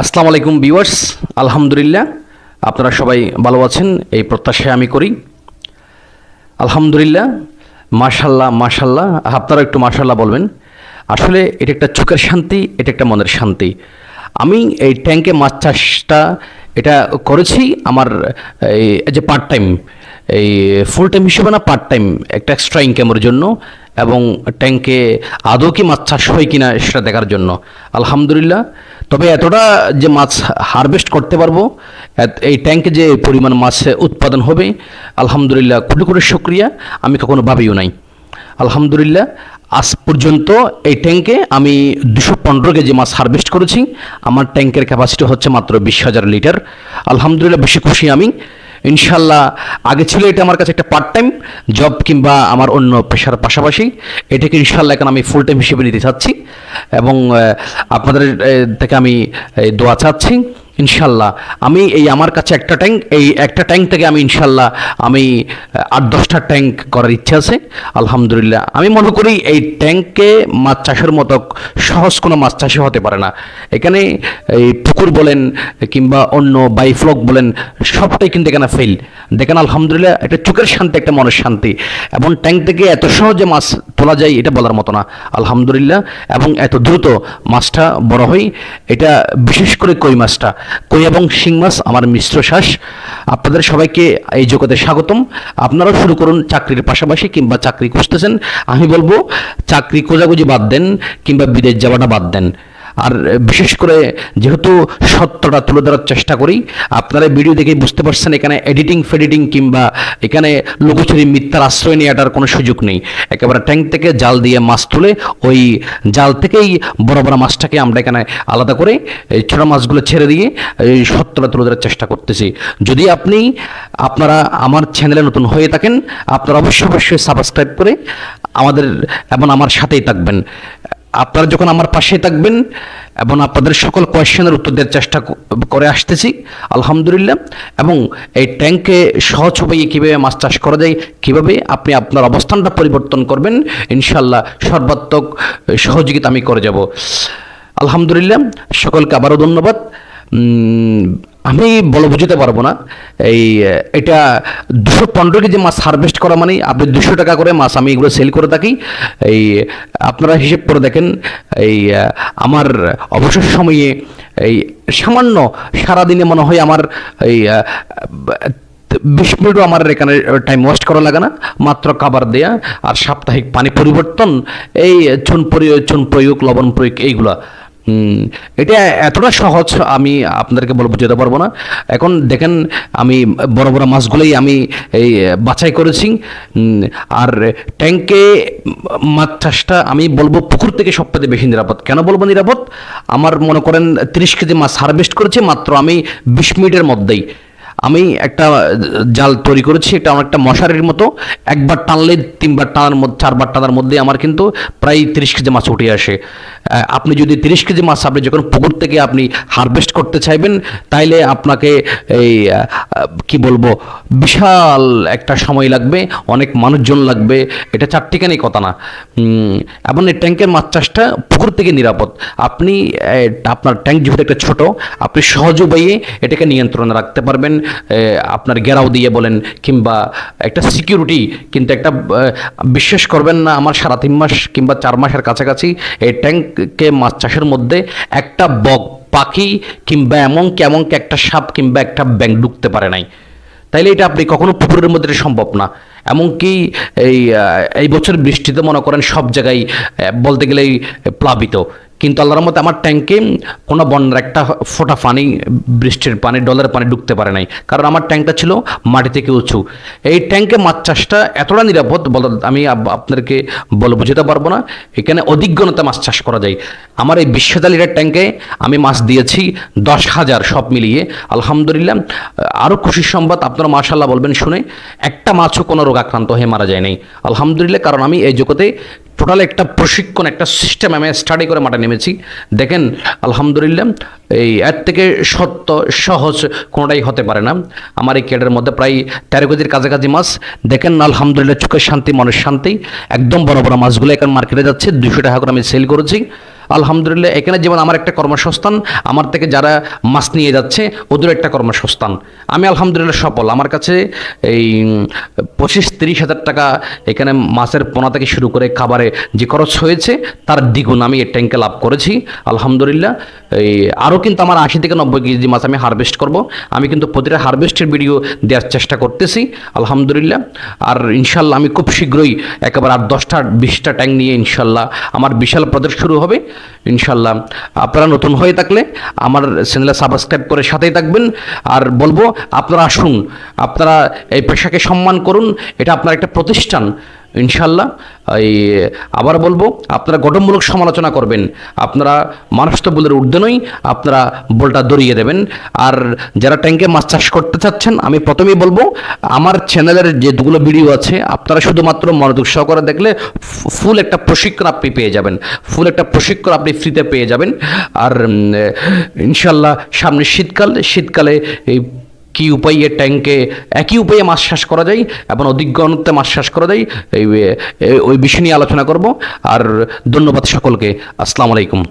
আসসালামু আলাইকুম ভিউয়ার্স, আলহামদুলিল্লাহ, আপনারা সবাই ভালো আছেন, এই প্রত্যাশায় আমি করি। আলহামদুলিল্লাহ মাশাল্লাহ মাশাল্লাহ আপনারা একটু মাশাল্লাহ বলবেন। আসলে এটা একটা চোখের শান্তি, এটা একটা মনের শান্তি। আমি এই ট্যাঙ্কে মাছ চাষটা এটা করেছি আমার, এই যে পার্ট টাইম এই ফুল টাইম হিসেবে না পার্ট টাইম একটা এক্সট্রা ইনকামের জন্য এবং ট্যাঙ্কে আদৌ কি মাছ চাষ হয় কিনা সেটা দেখার জন্য। আলহামদুলিল্লাহ তবে এতটা যে মাছ হারভেস্ট করতে পারব এই ট্যাঙ্কে যে পরিমাণ মাছ উৎপাদন হবে, আলহামদুলিল্লাহ কোটি কোটি শুক্রিয়া। আমি কখনো ভাবিও নাই। আলহামদুলিল্লাহ, আজ পর্যন্ত এই ট্যাঙ্কে আমি দুশো পনেরো কেজি মাছ হারভেস্ট করেছি। আমার ট্যাঙ্কের ক্যাপাসিটি হচ্ছে মাত্র বিশ হাজার লিটার আলহামদুলিল্লাহ, বেশি খুশি আমি। ইনশাল্লাহ আগে ছিল এটা আমার কাছে একটা পার্ট টাইম জব কিংবা আমার অন্য পেশার পাশাপাশি। এটাকে ইনশাল্লাহ এখন আমি ফুল টাইম হিসেবে নিতে চাচ্ছি। এবং আপনাদের থেকে আমি দোয়া চাচ্ছি। ইনশাল্লাহ, আমি এই আমার কাছে একটা ট্যাঙ্ক এই একটা ট্যাঙ্ক থেকে আমি ইনশাল্লাহ, আমি আট দশটা ট্যাঙ্ক করার ইচ্ছা আছে, আলহামদুলিল্লাহ। আমি মনে করি এই ট্যাঙ্কে মাছ চাষের মতো সহজ কোনো মাছ চাষে হতে পারে না। এখানে এই পুকুর বলেন, কিংবা অন্য বাইফ্লক বলেন, সবটাই কিন্তু এখানে ফেল দেখেন, আলহামদুলিল্লাহ, এটা চোখের শান্তি, একটা মনের শান্তি। এবং ট্যাঙ্ক থেকে এত সহজে মাছ তোলা যায়, এটা বলার মতো না। আলহামদুলিল্লাহ, এবং এত দ্রুত মাছটা বড় হয়, এটা বিশেষ করে কই মাছটা। কই এবং শিং মাছ, আমার মিশ্র শ্বাস। আপনাদের সবাইকে এই জগতে স্বাগতম। আপনারাও শুরু করুন চাকরির পাশাপাশি কিংবা চাকরি খুঁজতেছেন। আমি বলব, চাকরি খোঁজাখুঁজি বাদ দেন কিংবা বিদেশ যাওয়াটা বাদ দেন। আর বিশেষ করে যেহেতু সত্যটা তুলে ধরার চেষ্টা করি, আপনারা ভিডিও দেখেই বুঝতে পারছেন এখানে এডিটিং ফেডিটিং কিংবা এখানে লুকোচুরি মিথ্যার আশ্রয় নেওয়াটার কোনো সুযোগ নেই। একেবারে ট্যাঙ্ক থেকে জাল দিয়ে মাছ তুলে ওই জাল থেকেই বড় বড় মাছটাকে আমরা এখানে আলাদা করে এই ছোটো মাছগুলো ছেড়ে দিয়ে এই সত্যটা তুলে ধরার চেষ্টা করতেছি। যদি আপনি, আপনারা আমার চ্যানেলে নতুন হয়ে থাকেন, আপনারা অবশ্যই অবশ্যই সাবস্ক্রাইব করে আমাদের এবং আমার সাথেই থাকবেন। আপনারা যখন আমার পাশে থাকবেন এবং আপনাদের সকল কোয়েশ্চেনের উত্তর দেওয়ার চেষ্টা করে আসতেছি, আলহামদুলিল্লাহ। এবং এই ট্যাঙ্কে সহজ উপায়ে কীভাবে মাছ চাষ করা যায়, কীভাবে আপনি আপনার অবস্থানটা পরিবর্তন করবেন ইনশাল্লাহ সর্বাত্মক সহযোগিতা আমি করে যাব। আলহামদুলিল্লাহ, সকলকে আবারও ধন্যবাদ। আমি বলে বুঝতে পারব না। এই, এটা দুশো পনেরো কেজি মাছ হারভেস্ট করা মানে আপনি দুশো টাকা করে মাছ আমি এগুলো সেল করে থাকি। এই, আপনারা হিসেব করে দেখেন। এই, আমার অবসর সময়ে এই সামান্য সারাদিনে মনে হয় আমার এই বিশ মিনিটও আমার এখানে টাইম ওয়েস্ট করা লাগে না। মাত্র খাবার দেয়া আর সাপ্তাহিক পানি পরিবর্তন, এই চুন প্রয়োগ চুন প্রয়োগ, লবণ প্রয়োগ, এইগুলা। এটা এতটা সহজ আমি আপনাদেরকে বলব, যেতে পারব না। এখন দেখেন, আমি বড় বড় মাছগুলোই আমি এই বাছাই করেছি। আর ট্যাঙ্কে মাছ চাষটা আমি বলব পুকুর থেকে সবথেকে বেশি নিরাপদ। কেন বলব নিরাপদ? আমার মনে করেন তিরিশ কেজি মাছ হারভেস্ট করেছে, মাত্র আমি বিশ মিনিটের মধ্যেই। আমি একটা জাল তৈরি করেছি, এটা আমার একটা মশারির মতো। একবার টানলে তিনবার টানার মধ্যে, চারবার টানার মধ্যে আমার কিন্তু প্রায় তিরিশ কেজি মাছ উঠে আসে। আপনি যদি তিরিশ কেজি মাছ আপনি যখন পুকুর থেকে আপনি হারভেস্ট করতে চাইবেন, তাইলে আপনাকে এই কি বলব, বিশাল একটা সময় লাগবে, অনেক মানুষজন লাগবে। এটা চারটিখানি কথা না। এবং এই ট্যাঙ্কের মাছ চাষটা পুকুর থেকে নিরাপদ। আপনি আপনার ট্যাঙ্ক যেহেতু একটা ছোট, আপনি সহজ উপায়ে এটাকে নিয়ন্ত্রণে রাখতে পারবেন। আপনার গেরাও দিয়ে বলেন কিংবা একটা সিকিউরিটি কিন্তু একটা বিশ্বাস করবেন না আমার সারা তিন মাস কিংবা চার মাসের কাছাকাছি এই ট্যাঙ্ককে মাছ চাষের মধ্যে একটা বক পাখি কিংবা এমনকি এমনকি একটা সাপ কিংবা একটা ব্যাং ঢুকতে পারে নাই। তাইলে এটা আপনি কখনো পুকুরের মধ্যে সম্ভব না। এমনকি এই এই বছর বৃষ্টিতে মনে করেন সব জায়গায় বলতে গেলেই প্লাবিত। কিন্তু আল্লাহর মতে আমার ট্যাঙ্কে কোনো বন্যার একটা ফোঁটা পানি, বৃষ্টির পানি, ডলের পানি ঢুকতে পারে নাই। কারণ আমার ট্যাঙ্কটা ছিল মাটি থেকে উঁচু। এই ট্যাঙ্কে মাছ চাষটা এতটা নিরাপদ বল আমি আপনাদেরকে বলে বোঝাতে পারব না। এখানে অধিজ্ঞতা মাছ চাষ করা যায়। আমার এই বিশ্বদা লিটার ট্যাঙ্কে আমি মাছ দিয়েছি দশ হাজার সব মিলিয়ে। আলহামদুলিল্লাহ আরও খুশির সংবাদ আপনারা মাশাল্লাহ বলবেন শুনে। একটা মাছও কোনো রোগ আক্রান্ত হয়ে মারা যায় নাই। আলহামদুলিল্লাহ, কারণ আমি এই জগতে টোটাল একটা প্রশিক্ষণ, একটা সিস্টেম আমি স্টাডি করে মাঠে নেমেছি। দেখেন, আলহামদুলিল্লাহ, এই এর থেকে সত্য, সহজ কোনোটাই হতে পারে না। আমার এই ক্যাডের মধ্যে প্রায় তেরো কেজির কাছাকাছি মাছ। দেখেন, আলহামদুলিল্লাহ, চোখের শান্তি, মনের শান্তি। একদম বড় বড় মাছগুলো এখন মার্কেটে যাচ্ছে। দুশো টাকা করে আমি সেল করেছি। আলহামদুলিল্লাহ, এখানে যেমন আমার একটা কর্মসংস্থান, আমার থেকে যারা মাছ নিয়ে যাচ্ছে, ওদের একটা কর্মসংস্থান। আমি আলহামদুলিল্লাহ সফল। আমার কাছে এই পঁচিশ তিরিশ হাজার টাকা এখানে মাছের পোনা থেকে শুরু করে খাবারে যে খরচ হয়েছে, তার দ্বিগুণ আমি এই ট্যাঙ্কে লাভ করেছি। আলহামদুলিল্লাহ, এই আরও কিন্তু আমার আশি থেকে নব্বই কেজি মাছ আমি হারভেস্ট করব। আমি কিন্তু প্রতিটা হারভেস্টের ভিডিও দেওয়ার চেষ্টা করতেছি। আলহামদুলিল্লাহ, আর ইনশাল্লাহ আমি খুব শীঘ্রই একেবারে আর দশটা, বিশটা ট্যাঙ্ক নিয়ে ইনশাল্লাহ আমার বিশাল প্রজেক্ট শুরু হবে। ইনশাল্লাহ আপনারা নতুন হয়ে থাকলে আমার চ্যানেলে সাবস্ক্রাইব করে সাথেই থাকবেন। আর বলব, আপনারা আসুন, আপনারা এই পেশাকে সম্মান করুন। এটা আপনার একটা প্রতিষ্ঠান। ইনশাল্লাহ, এই, আবার বলব, আপনারা গঠনমূলক সমালোচনা করবেন। আপনারা তো বলের ঊর্ধ্বে নই, আপনারা বলটা দড়িয়ে দেবেন। আর যারা ট্যাঙ্কে মাছ চাষ করতে চাচ্ছেন, আমি প্রথমেই বলব, আমার চ্যানেলের যে দুগুলো ভিডিও আছে, আপনারা শুধুমাত্র মনোযোগ সহকারে দেখলে ফুল একটা প্রশিক্ষণ আপনি পেয়ে যাবেন। ফুল একটা প্রশিক্ষণ আপনি ফ্রিতে পেয়ে যাবেন। আর ইনশাল্লাহ, সামনে শীতকাল, শীতকালে এই কি উপায়ে ট্যাঙ্কে একই উপায়ে মাছ শ্বাস করা যায়, এবং অধিক ঘনত্বে মাছ শ্বাস করা যায়, এই- ওই বিষয় নিয়ে আলোচনা করব। আর ধন্যবাদ সকলকে। আসসালামু আলাইকুম।